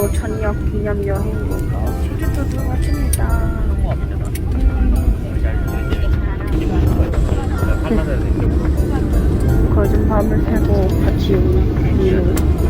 제주도 전역 기념 여행으로 제주도 들어왔습니다. 거진 밤을 새고 같이 오는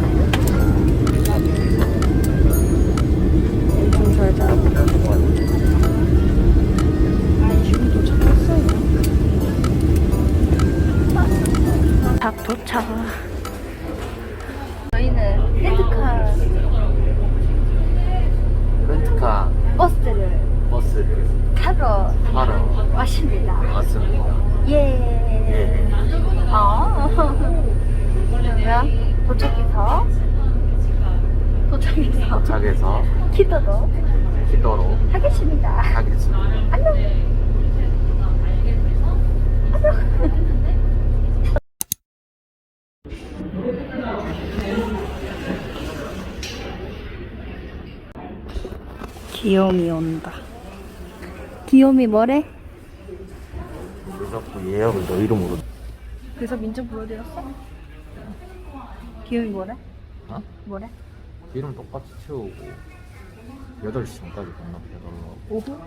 렌트카 버스를 버스를 타러 타러 왔습니다. 왔습니다. 예. 아. 그러면 도착해서 도착해서 도착해서 기도로 기도로 하겠습니다. 하겠습니다. 안녕. 귀요미 온다. 귀요미 뭐래? 왜 자꾸 예약을 너 이름으로 그래서 민증 불러드렸어? 귀요미 뭐래? 어? 뭐래? 이름 똑같이 채우고 8시 전까지 반납해달라고 오후?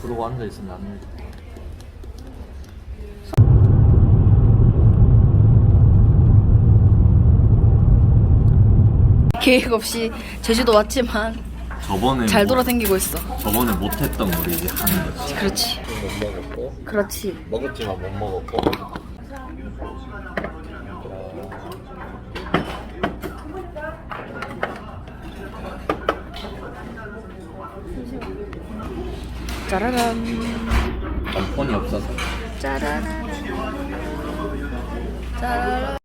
그러고 앉아있으면 안 돼. 계획 없이 제주도 왔지만 저번에 잘 뭐- 돌아다니고 있어. 저번에 못했던 걸 이제 하는 거지 그렇지. 못 먹었고 그렇지. 먹었지만 못 먹었고 짜라란. 전 폰이 없어서 짜라란. 짜라란.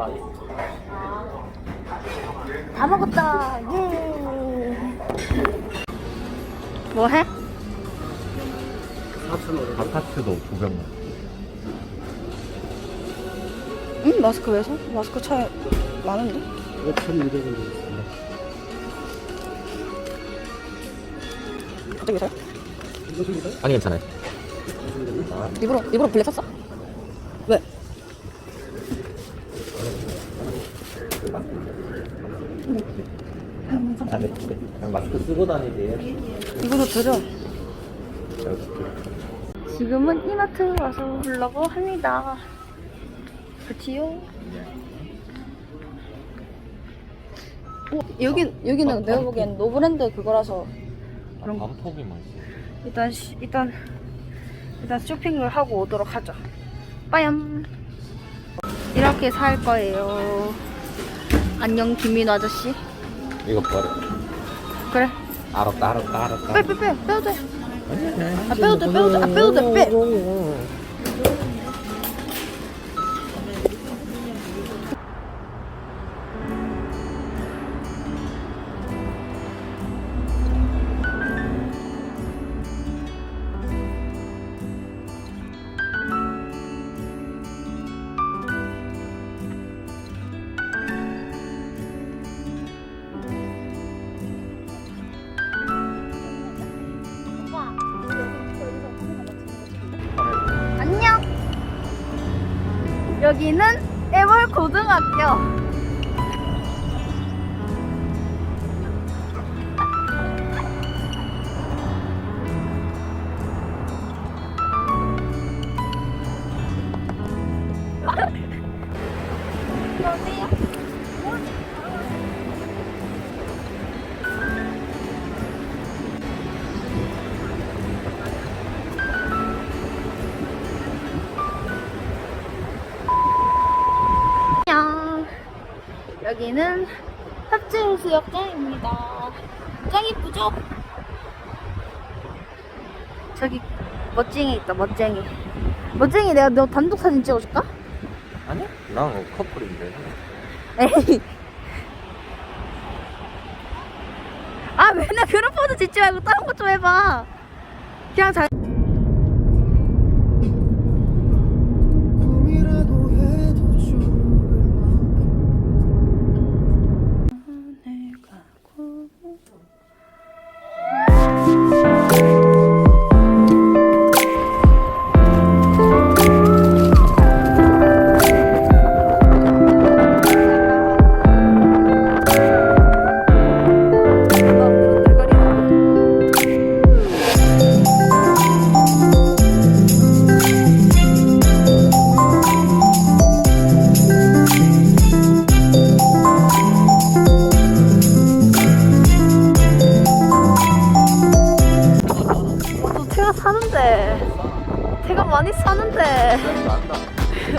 나이 다 먹었다. 예. 뭐 해? 병. 응? 마스크 왜 사? 마스크 차에 많은데? 5,200원 되겠습니다. 갑자기 사요? 아니 괜찮아요. 일부러 일부러 블랙 샀어? 왜? 아, 네. 그냥 마스크 쓰고 다니세요. 이거도 드려. 지금은 이마트 와서 보려고 합니다. 그치요? 어, 여기 여기는 내가 보기엔 노브랜드 그거라서 그런 거. 반폭이만 있어. 일단 시- 일단 일단 쇼핑을 하고 오도록 하죠. 빠염. 이렇게 살 거예요. 안녕 김민호 아저씨. 이거 버려. 그래. 알았다, 알았다, 알았다. 빼 빼 빼 빼도 돼. 아 빼도 돼 빼도 돼. 아 빼도 돼 빼. 여기는 애월 고등학교. 여기는 합주해수욕장입니다. 짱 이쁘죠? 저기 멋쟁이 있다, 멋쟁이. 멋쟁이 내가 너 단독 사진 찍어줄까? 아니? 난 커플인데. 에이. 아, 맨날 그런 포즈 짓지 말고 다른 거좀 해봐. 그냥 잘.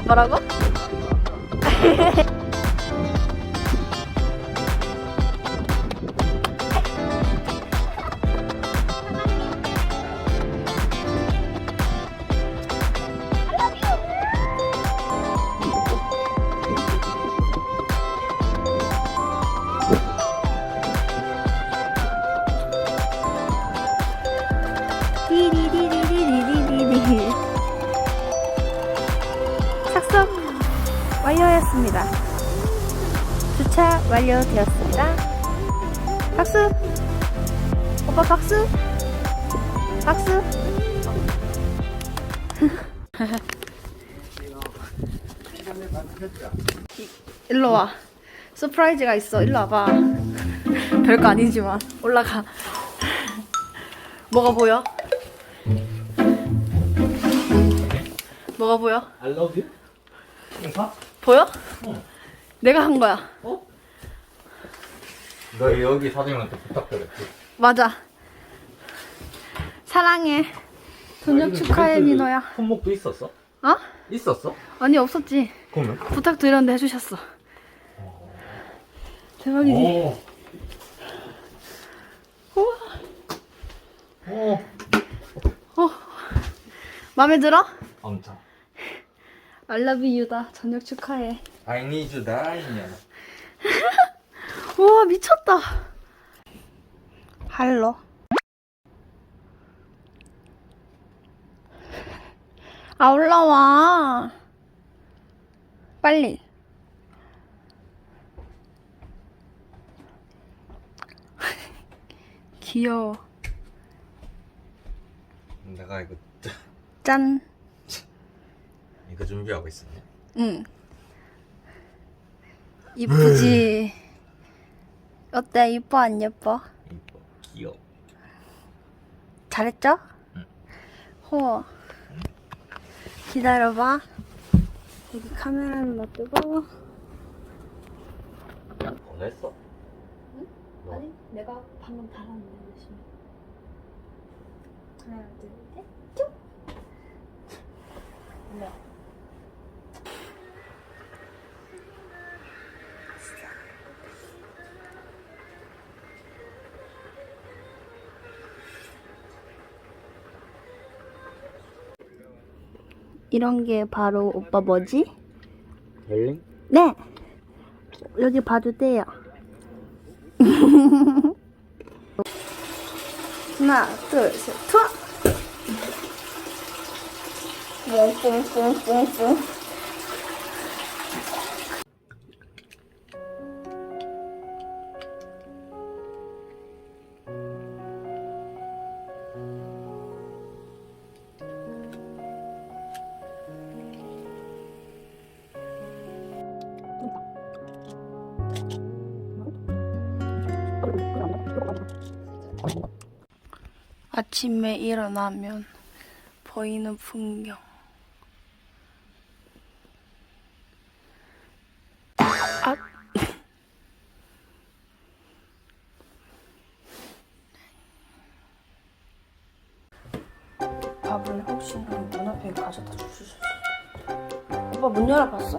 뭐라고? 했습니다. 주차 완료되었습니다. 박수! 오빠 박수! 박수! 이- 일로 와. 서프라이즈가 있어. 일로 와봐. 별거 아니지만 올라가. 뭐가 보여? 뭐가 보여? I love you. 보여? 내가 한 거야. 너 여기 사장님한테 부탁드렸지. 맞아. 사랑해. 저녁 축하해, 민호야. 손목도 있었어? 어? 있었어? 아니, 없었지. 그러면? 부탁드렸는데 해주셨어. 대박이지? 오. 우와. 오. 어. 마음에 들어? 엄청. I love you다. 저녁 축하해. I need you dying. 우와, 미쳤다. 할로. 아, 올라와. 빨리. 귀여워. 내가 이거 짠. 이거 준비하고 있었네. 응. 이쁘지? 어때? 이뻐, 안 예뻐? 이뻐, 귀여워. 잘했죠? 응. 호. 기다려봐. 여기 카메라를 놔두고. 보냈어? 뭐? 아니, 내가 방금 달았는데, 열심히. 하나, 둘, 셋, 쭉! 네. 이런 게 바로 오빠 뭐지? 벨링? 네. 여기 봐도 돼요. 하나, 둘, 셋, 투어. 뽕뽕뽕뽕뽕. 아침에 일어나면 보이는 풍경. 아. 밥은 혹시나 문 앞에 가져다 줄수 있어? 오빠 문 열어봤어?